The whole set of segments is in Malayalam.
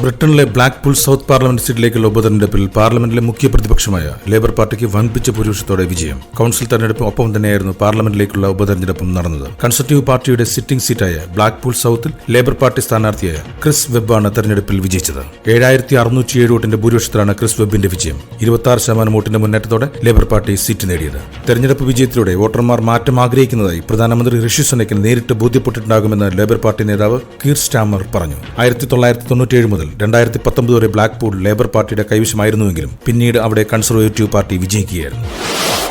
ബ്രിട്ടനിലെ ബ്ലാക്ക് പുൾ സൗത്ത് പാർലമെന്റ് സീറ്റിലേക്കുള്ള ഉപതെരഞ്ഞെടുപ്പിൽ പാർലമെന്റിലെ മുഖ്യ പ്രതിപക്ഷമായ ലേബർ പാർട്ടിക്ക് വൻപിച്ച ഭൂരിപക്ഷത്തോടെ വിജയം. കൌൺസിൽ തെരഞ്ഞെടുപ്പ് ഒപ്പം തന്നെയായിരുന്നു പാർലമെന്റിലേക്കുള്ള ഉപതെരഞ്ഞെടുപ്പും നടന്നത്. കൺസർവേറ്റീവ് പാർട്ടിയുടെ സിറ്റിംഗ് സീറ്റായ ബ്ലാക്ക് പുൾ സൗത്തിൽ ലേബർ പാർട്ടി സ്ഥാനാർത്ഥിയായ ക്രിസ് വെബാണ് തെരഞ്ഞെടുപ്പിൽ വിജയിച്ചത്. ഏഴായിരത്തി അറുന്നൂറ്റി ഏഴ് വോട്ടിന്റെ ഭൂരിപക്ഷത്തിലാണ് ക്രിസ് വെബിന്റെ വിജയം. ഇരുപത്തി ശതമാനം വോട്ടിന്റെ മുന്നേറ്റത്തോടെ ലേബർ പാർട്ടി സീറ്റ് നേടിയത്. തെരഞ്ഞെടുപ്പ് വിജയത്തിലൂടെ വോട്ടർമാർ മാറ്റം ആഗ്രഹിക്കുന്നതായി പ്രധാനമന്ത്രി ഋഷി സുനക്കിന് നേരിട്ട് ബോധ്യപ്പെട്ടിട്ടുണ്ടാകുമെന്ന് ലേബർ പാർട്ടി നേതാവ് കീർ സ്റ്റാമർ പറഞ്ഞു. ആയിരത്തി തൊള്ളായിരത്തി തൊണ്ണൂറ്റിയേഴ് മുതൽ രണ്ടായിരത്തി പത്തൊമ്പത് വരെ ബ്ലാക്ക് പൂൾ ലേബർ പാർട്ടിയുടെ കൈവശമായിരുന്നുവെങ്കിലും പിന്നീട് അവിടെ കൺസർവേറ്റീവ് പാർട്ടി വിജയിക്കുകയായിരുന്നു.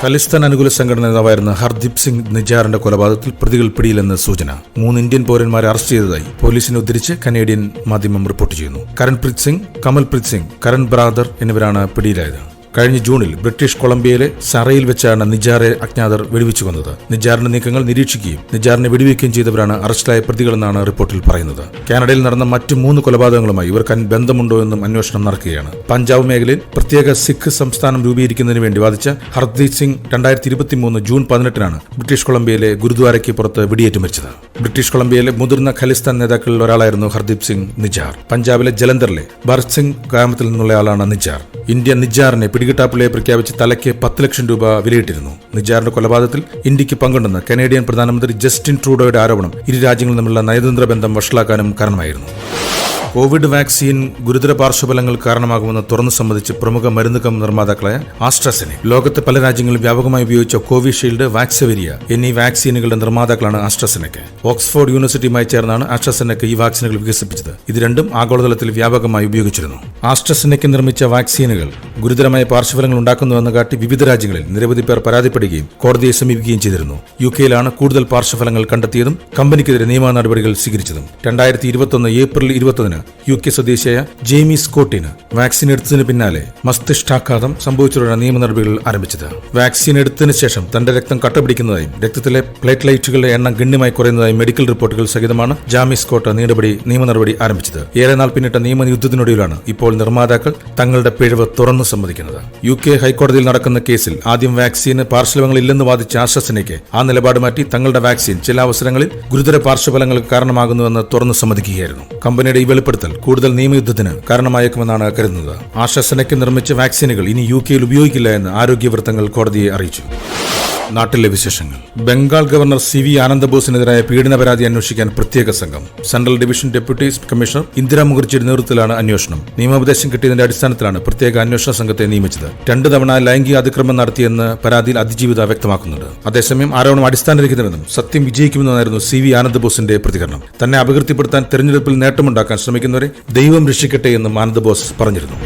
ഖലിസ്ഥാൻ അനുകൂല സംഘടന നേതാവായിരുന്ന ഹർദീപ് സിംഗ് നിജാറിന്റെ കൊലപാതകത്തിൽ പ്രതികൾ പിടിയിലെന്ന് സൂചന മൂന്ന് ഇന്ത്യൻ പൗരന്മാരെ അറസ്റ്റ് ചെയ്തതായി പോലീസിനെ ഉദ്ധരിച്ച് കനേഡിയൻ മാധ്യമം റിപ്പോർട്ട് ചെയ്യുന്നു. കരൺപ്രീത് സിംഗ് കമൽപ്രീത് സിംഗ് കരൺ ബ്രാദർ എന്നിവരാണ് പിടിയിലായത്. കഴിഞ്ഞ ജൂണിൽ ബ്രിട്ടീഷ് കൊളംബിയയിലെ സറയിൽ വെച്ചാണ് നിജാറെ അജ്ഞാതർ വെടിവെച്ചു കൊന്നത്. നിജാറിന്റെ നീക്കങ്ങൾ നിരീക്ഷിക്കുകയും നിജാറിനെ വെടിവെക്കുകയും ചെയ്തവരാണ് അറസ്റ്റിലായ പ്രതികളെന്നാണ് റിപ്പോർട്ടിൽ പറയുന്നത്. കാനഡയിൽ നടന്ന മറ്റ് മൂന്ന് കൊലപാതകങ്ങളുമായി ഇവർക്ക് ബന്ധമുണ്ടോ എന്നും അന്വേഷണം നടക്കുകയാണ്. പഞ്ചാബ് മേഖലയിൽ പ്രത്യേക സിഖ് സംസ്ഥാനം രൂപീകരിക്കുന്നതിന് വേണ്ടി വാദിച്ച ഹർദീപ് സിംഗ് രണ്ടായിരത്തി ഇരുപത്തിമൂന്ന് ജൂൺ പതിനെട്ടിനാണ് ബ്രിട്ടീഷ് കൊളംബിയയിലെ ഗുരുദ്വാരയ്ക്ക് പുറത്ത് വെടിയേറ്റ് മരിച്ചത്. ബ്രിട്ടീഷ് കൊളംബിയയിലെ മുതിർന്ന ഖലിസ്ഥാൻ നേതാക്കളിൽ ഒരാളായിരുന്നു ഹർദീപ് സിംഗ് നിജാർ. പഞ്ചാബിലെ ജലന്ധറിലെ ഭരത് സിംഗ് ഗ്രാമത്തിൽ നിന്നുള്ളയാളാണ് നിജാർ. ഇന്ത്യ നിജാറിനെ പിടികിട്ടാപ്പിള്ളിയെ പ്രഖ്യാപിച്ച് തലയ്ക്ക് പത്ത് ലക്ഷം രൂപ വിലയിട്ടിരുന്നു. നിജാറിന്റെ കൊലപാതകത്തിൽ ഇന്ത്യയ്ക്ക് പങ്കുണ്ടെന്ന് കനേഡിയൻ പ്രധാനമന്ത്രി ജസ്റ്റിൻ ട്രൂഡോയുടെ ആരോപണം ഇരു രാജ്യങ്ങളും തമ്മിലുള്ള നയതന്ത്ര ബന്ധം വഷളാക്കാനും കാരണമായിരുന്നു. കോവിഡ് വാക്സിൻ ഗുരുതര പാർശ്വഫലങ്ങൾ കാരണമാകുമെന്ന് തുറന്നു സംബന്ധിച്ച് പ്രമുഖ മരുന്ന് കമ്പ നിർമ്മാതാക്കളായ ആസ്ട്രസെനെ ലോകത്തെ പല രാജ്യങ്ങളും വ്യാപകമായി ഉപയോഗിച്ച കോവിഷീൽഡ് വാക്സവെരിയ എന്നീ വാക്സിനുകളുടെ നിർമ്മാതാക്കളാണ് ആസ്ട്രസെനക്ക്. ഓക്സ്ഫോർഡ് യൂണിവേഴ്സിറ്റിയുമായി ചേർന്നാണ് ആസ്ട്രസെനക്ക് ഈ വാക്സിനുകൾ വികസിപ്പിച്ചത്. ഇത് രണ്ടും ആഗോളതലത്തിൽ വ്യാപകമായി ഉപയോഗിച്ചിരുന്നു. ആസ്ട്രസെനക്ക് നിർമ്മിച്ച വാക്സിനുകൾ ഗുരുതരമായ പാർശ്വഫലങ്ങൾ ഉണ്ടാക്കുന്നുവെന്ന് കാട്ടി വിവിധ രാജ്യങ്ങളിൽ നിരവധി പേർ പരാതിപ്പെടുകയും കോടതിയെ സമീപിക്കുകയും ചെയ്തിരുന്നു. യു കെയിലാണ് കൂടുതൽ പാർശ്വഫലങ്ങൾ കണ്ടെത്തിയതും കമ്പനിക്കെതിരെ നിയമ നടപടികൾ സ്വീകരിച്ചതും. രണ്ടായിരത്തി ഇരുപത്തൊന്ന് ഏപ്രിൽ ഇരുപത്തൊന്നിന് യു കെ സ്വദേശിയായ ജെയ്മി സ്കോട്ടിന് വാക്സിൻ എടുത്തതിന് പിന്നാലെ മസ്തിഷ്ടാഘാതം സംഭവിച്ചതോടെ നിയമ നടപടികൾ ആരംഭിച്ചത്. വാക്സിൻ എടുത്തതിന് ശേഷം തന്റെ രക്തം കട്ടപിടിക്കുന്നതായും രക്തത്തിലെ പ്ലേറ്റ്ലൈറ്റുകളുടെ എണ്ണം ഗണ്യമായി കുറയുന്നതായും മെഡിക്കൽ റിപ്പോർട്ടുകൾ സഹിതമാണ് ജാമി സ്കോട്ട് നീണ്ടപടി നിയമ നടപടി ആരംഭിച്ചത്. ഏറെ നാൾ പിന്നിട്ട നിയമയുദ്ധത്തിനൊടുവിലാണ് ഇപ്പോൾ നിർമ്മാതാക്കൾ തങ്ങളുടെ പിഴവ് തുറന്നു സമ്മതിക്കുന്നത്. യു കെ ഹൈക്കോടതിയിൽ നടക്കുന്ന കേസിൽ ആദ്യം വാക്സിന് പാർശ്വഫലങ്ങൾ ഇല്ലെന്ന് വാദിച്ച ആശ്വസനയ്ക്ക് ആ നിലപാട് മാറ്റി തങ്ങളുടെ വാക്സിൻ ചില അവസരങ്ങളിൽ ഗുരുതര പാർശ്വഫലങ്ങൾക്ക് കാരണമാകുന്നുവെന്ന് തുറന്നു സമ്മതിക്കുകയായിരുന്നു. കമ്പനിയുടെ ഈ വെളിപ്പെടുത്തൽ കൂടുതൽ നിയമയുദ്ധത്തിന് കാരണമായേക്കുമെന്നാണ് കരുതുന്നത്. ആശ്വസനയ്ക്ക് നിർമ്മിച്ച വാക്സിനുകൾ ഇനി യു കെയിൽ ഉപയോഗിക്കില്ല എന്ന് ആരോഗ്യ വൃത്തങ്ങൾ കോടതിയെ അറിയിച്ചു. നാട്ടിലെ വിശേഷങ്ങൾ. ബംഗാൾ ഗവർണർ സി വി ആനന്ദബോസിനെതിരായ പീഡന പരാതി അന്വേഷിക്കാൻ പ്രത്യേക സംഘം. Central division deputy commissioner Indira മുഖർജിയുടെ നേതൃത്വത്തിലാണ് അന്വേഷണം. നിയമോപദേശം കിട്ടിയതിന്റെ അടിസ്ഥാനത്തിലാണ് പ്രത്യേക അന്വേഷണ സംഘത്തെ നിയമിച്ചത്. രണ്ടു തവണ ലൈംഗിക അതിക്രമം നടത്തിയെന്ന് പരാതിയിൽ അതിജീവിത വ്യക്തമാക്കുന്നുണ്ട്. അതേസമയം ആരോപണം അടിസ്ഥാനരഹിതമെന്നും സത്യം വിജയിക്കുമെന്നായിരുന്നു സി വി ആനന്ദബോസിന്റെ പ്രതികരണം. തന്നെ അപകീർത്തിപ്പെടുത്താൻ തെരഞ്ഞെടുപ്പിൽ നേട്ടമുണ്ടാക്കാൻ ശ്രമിക്കുന്നവരെ ദൈവം രക്ഷിക്കട്ടെ എന്നും ആനന്ദബോസ് പറഞ്ഞിരുന്നു.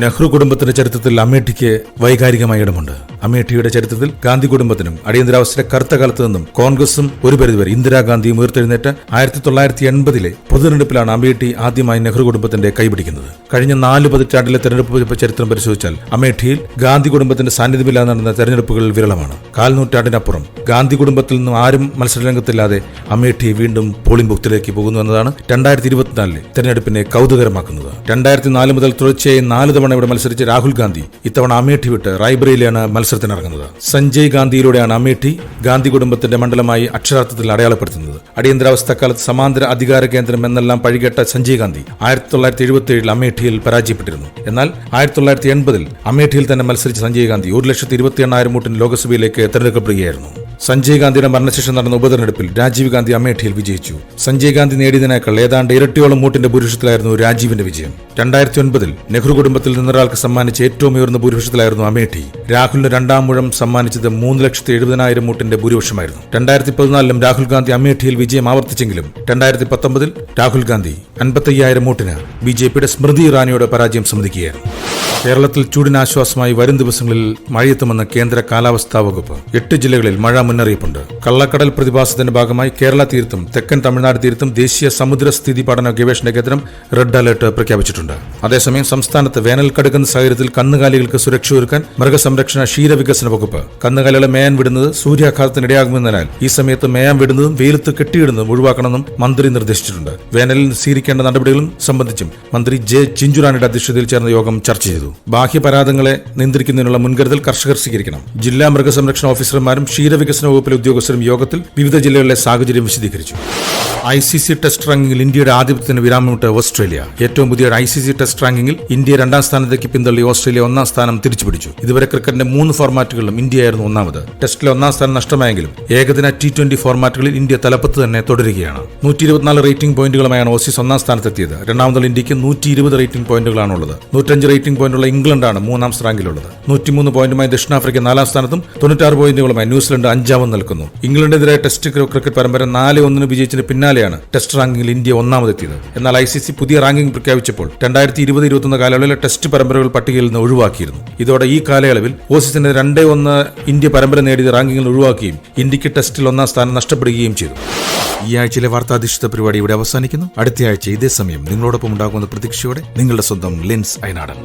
നെഹ്റു കുടുംബത്തിന്റെ ചരിത്രത്തിൽ അമേഠിക്ക് വൈകാരികമായ ഇടമുണ്ട്. അമേഠിയുടെ ചരിത്രത്തിൽ ഗാന്ധി കുടുംബത്തിനും അടിയന്തരാവസ്ഥയുടെ കറുത്ത കാലത്ത് നിന്നും കോൺഗ്രസും ഒരു പരിധിവരെ ഇന്ദിരാഗാന്ധിയും ഉയർത്തെഴുന്നേറ്റ് ആയിരത്തി തൊള്ളായിരത്തി എൺപതിലെ പൊതുതെരഞ്ഞെടുപ്പിലാണ് അമേഠി ആദ്യമായി നെഹ്റു കുടുംബത്തിന്റെ കൈപിടിക്കുന്നത് കഴിഞ്ഞ നാല് പതിറ്റാണ്ടിലെ തെരഞ്ഞെടുപ്പ് ചരിത്രം പരിശോധിച്ചാൽ അമേഠിയിൽ ഗാന്ധി കുടുംബത്തിന്റെ സാന്നിധ്യമില്ലാതെ നടന്ന തെരഞ്ഞെടുപ്പുകൾ വിരളമാണ്. കാൽനൂറ്റാണ്ടിനപ്പുറം ഗാന്ധി കുടുംബത്തിൽ നിന്നും ആരും മത്സരരംഗത്തില്ലാതെ അമേഠി വീണ്ടും പോളിംഗ് ബൂത്തിലേക്ക് പോകുന്നു എന്നതാണ് രണ്ടായിരത്തി ഇരുപത്തിനാലിലെ തെരഞ്ഞെടുപ്പിനെ കൗതുകരമാക്കുന്നത്. രണ്ടായിരത്തി നാല് മുതൽ തുടർച്ചയായി നാല് തവണ ഇവിടെ മത്സരിച്ച രാഹുൽ ഗാന്ധി ഇത്തവണ അമേഠി വിട്ട് റായ്ബറയിലാണ് മത്സരത്തിനിറങ്ങുന്നത്. സഞ്ജയ് ഗാന്ധിയിലൂടെയാണ് അമേഠി ഗാന്ധി കുടുംബത്തിന്റെ മണ്ഡലമായി അക്ഷരാർത്ഥത്തിൽ അടയാളപ്പെടുത്തുന്നത്. അടിയന്തരാവസ്ഥക്കാലത്ത് സമാന്തര അധികാര കേന്ദ്രം എന്നെല്ലാം പഴികെട്ട സഞ്ജയ് ഗാന്ധി ആയിരത്തി തൊള്ളായിരത്തി എഴുപത്തി ഏഴിൽ അമേഠിയിൽ പരാജയപ്പെട്ടിരുന്നു. എന്നാൽ ആയിരത്തി തൊള്ളായിരത്തി എൺപതിൽ അമേഠിയിൽ തന്നെ മത്സരിച്ച സഞ്ജയ് ഗാന്ധി ഒരു ലക്ഷത്തി ഇരുപത്തി എണ്ണായിരം വോട്ടിന് ലോക്സഭയിലേക്ക് തെരഞ്ഞെടുക്കപ്പെടുകയായിരുന്നു. സഞ്ജയ് ഗാന്ധിയുടെ മരണശേഷം നടന്ന ഉപതെരഞ്ഞെടുപ്പിൽ രാജീവ് ഗാന്ധി അമേഠിയിൽ വിജയിച്ചു. സഞ്ജയ് ഗാന്ധി നേടിയതിനേക്കാൾ ഏതാണ്ട് ഇരട്ടിയോളം വോട്ടിന്റെ ഭൂരിപക്ഷത്തിലായിരുന്നു രാജീവിന്റെ വിജയം. രണ്ടായിരത്തി ഒൻപതിൽ നെഹ്റു കുടുംബത്തിൽ നിന്നൊരാൾക്ക് സമ്മാനിച്ച ഏറ്റവും ഉയർന്ന ഭൂരിപക്ഷത്തിലായിരുന്നു അമേഠി. രാഹുലിന് രണ്ടാം മുഴം സമ്മാനിച്ചത് മൂന്ന് ലക്ഷത്തി എഴുപതിനായിരം വോട്ടിന്റെ ഭൂരിപക്ഷമായിരുന്നു. രണ്ടായിരത്തി പതിനാലിലും രാഹുൽ ഗാന്ധി അമേഠിയിൽ വിജയം ആവർത്തിച്ചെങ്കിലും രണ്ടായിരത്തി പത്തൊമ്പതിൽ രാഹുൽ ഗാന്ധി അൻപത്തയ്യായിരം വോട്ടിന് ബി ജെ പിയുടെ സ്മൃതി ഇറാനിയുടെ പരാജയം സമ്മതിക്കുകയായിരുന്നു. കേരളത്തിൽ ചൂടിനാശ്വാസമായി വരും ദിവസങ്ങളിൽ മഴയെത്തുമെന്ന് കേന്ദ്ര കാലാവസ്ഥാ വകുപ്പ്. എട്ട് ജില്ലകളിൽ മഴ മുന്നറിയിപ്പുണ്ട്. കള്ളക്കടൽ പ്രതിഭാസത്തിന്റെ ഭാഗമായി കേരള തീരത്തും തെക്കൻ തമിഴ്നാട് തീരത്തും ദേശീയ സമുദ്ര സ്ഥിതി പഠന ഗവേഷണ കേന്ദ്രം റെഡ് അലർട്ട് പ്രഖ്യാപിച്ചിട്ടുണ്ട്. അതേസമയം സംസ്ഥാനത്ത് വേനൽ കടുക്കുന്ന സാഹചര്യത്തിൽ കന്നുകാലികൾക്ക് സുരക്ഷ ഒരുക്കാൻ മൃഗസംരക്ഷണ ക്ഷീരവികസന വകുപ്പ് കന്നുകാലികളെ മേയാൻ വിടുന്നത് സൂര്യാഘാതത്തിനിടയാകുമെന്നതിനാൽ ഈ സമയത്ത് മേയാൻ വിടുന്നതും വെയിലത്ത് കെട്ടിയിടുന്നതും ഒഴിവാക്കണമെന്നും മന്ത്രി നിർദ്ദേശിച്ചിട്ടുണ്ട്. വേനലിൽ സ്വീകരിക്കേണ്ട നടപടികളും സംബന്ധിച്ചും മന്ത്രി ജെ ചിഞ്ചുറാണിയുടെ അധ്യക്ഷതയിൽ ചേർന്ന യോഗം ചർച്ച ചെയ്തു. ബാഹ്യ ബാഹ്യപരാധങ്ങളെ നിയന്ത്രിക്കുന്നതിനുള്ള മുൻകരുതൽ കർഷകർ സ്വീകരിക്കണം. ജില്ലാ മൃഗസംരക്ഷണ ഓഫീസർമാരും ക്ഷീരവികസന വകുപ്പിലെ ഉദ്യോഗസ്ഥരും യോഗത്തിൽ വിവിധ ജില്ലകളിലെ സാഹചര്യം വിശദീകരിച്ചു ഐ സി സി ടെസ്റ്റ് റാങ്കിങ്ങിൽ ഇന്ത്യയുടെ ആധിപത്യത്തിന് വിരാമമിട്ട് ഓസ്ട്രേലിയ. ഏറ്റവും പുതിയ ഐ സി സി ടെസ്റ്റ് റാങ്കിങ്ങിൽ ഇന്ത്യ രണ്ടാം സ്ഥാനത്തേക്ക് പിന്തള്ളി ഓസ്ട്രേലിയ ഒന്നാം സ്ഥാനം തിരിച്ചുപിടിച്ചു. ഇതുവരെ ക്രിക്കറ്റിന്റെ മൂന്ന് ഫോർമാറ്റുകളിലും ഇന്ത്യയായിരുന്നു ഒന്നാമത്. ടെസ്റ്റിലെ ഒന്നാം സ്ഥാനം നഷ്ടമായെങ്കിലും ഏകദിന ടി ട്വന്റി ഫോർമാറ്റുകളിൽ ഇന്ത്യ തലപ്പത്ത് തന്നെ തുടരുകയാണ്. നൂറ്റി ഇരുപത്തിനാല് റേറ്റിംഗ് പോയിന്റുകളുമായാണ് ഓസീസ് ഒന്നാം സ്ഥാനത്തെത്തിയത്. രണ്ടാമതുള്ള ഇന്ത്യയ്ക്ക് നൂറ്റി ഇരുപത് റേറ്റിംഗ് പോയിന്റുകളാണുള്ളത്. നൂറ്റഞ്ച് റേറ്റിംഗ് പോയിന്റുള്ള ഇംഗ്ലണ്ടാണ് മൂന്നാം റാങ്കിലുള്ളത് നൂറ്റിമൂന്ന് പോയിന്റുമായി ദക്ഷിണാഫ്രിക്ക നാലാം സ്ഥാനത്തും തൊണ്ണൂറ്റാറ് പോയിന്റുകളുമായി ന്യൂസിലൻഡ് അഞ്ചാമത് നിൽക്കുന്നു. ഇംഗ്ലണ്ടിനെതിരെ ടെസ്റ്റ് ക്രിക്കറ്റ് പരമ്പര നാല് ഒന്നിന് വിജയിച്ചതിന് പിന്നാലെയാണ് ടെസ്റ്റ് റാങ്കിങ്ങിൽ ഇന്ത്യ ഒന്നാമതെത്തിയത്. എന്നാൽ ഐ സി സി പുതിയ റാങ്കിംഗ് പ്രഖ്യാപിച്ചപ്പോൾ രണ്ടായിരത്തി ഇരുപത് ഇരുപത്തൊന്ന് കാലയളവിലെ ടെസ്റ്റ് പരമ്പരകൾ പട്ടികയിൽ നിന്ന് ഒഴിവാക്കിയിരുന്നു. ഇതോടെ ഈ കാലയളവിൽ ഓസീസിന് രണ്ടേ ഒന്ന് ഇന്ത്യ പരമ്പര നേടിയത് റാങ്കിങ്ങിൽ ഒഴിവാക്കുകയും ഇന്ത്യയ്ക്ക് ടെസ്റ്റിൽ ഒന്നാം സ്ഥാനം നഷ്ടപ്പെടുകയും ചെയ്തു. ഈ ആഴ്ചയിലെ വാർത്താധിഷ്ഠിത പരിപാടി ഇവിടെ അവസാനിക്കുന്നു. അടുത്ത ആഴ്ച ഇതേ സമയം നിങ്ങളോടൊപ്പം ഉണ്ടാകുന്ന പ്രതീക്ഷയോടെ നിങ്ങളുടെ സ്വന്തം ലെൻസ് അയനാടൻ.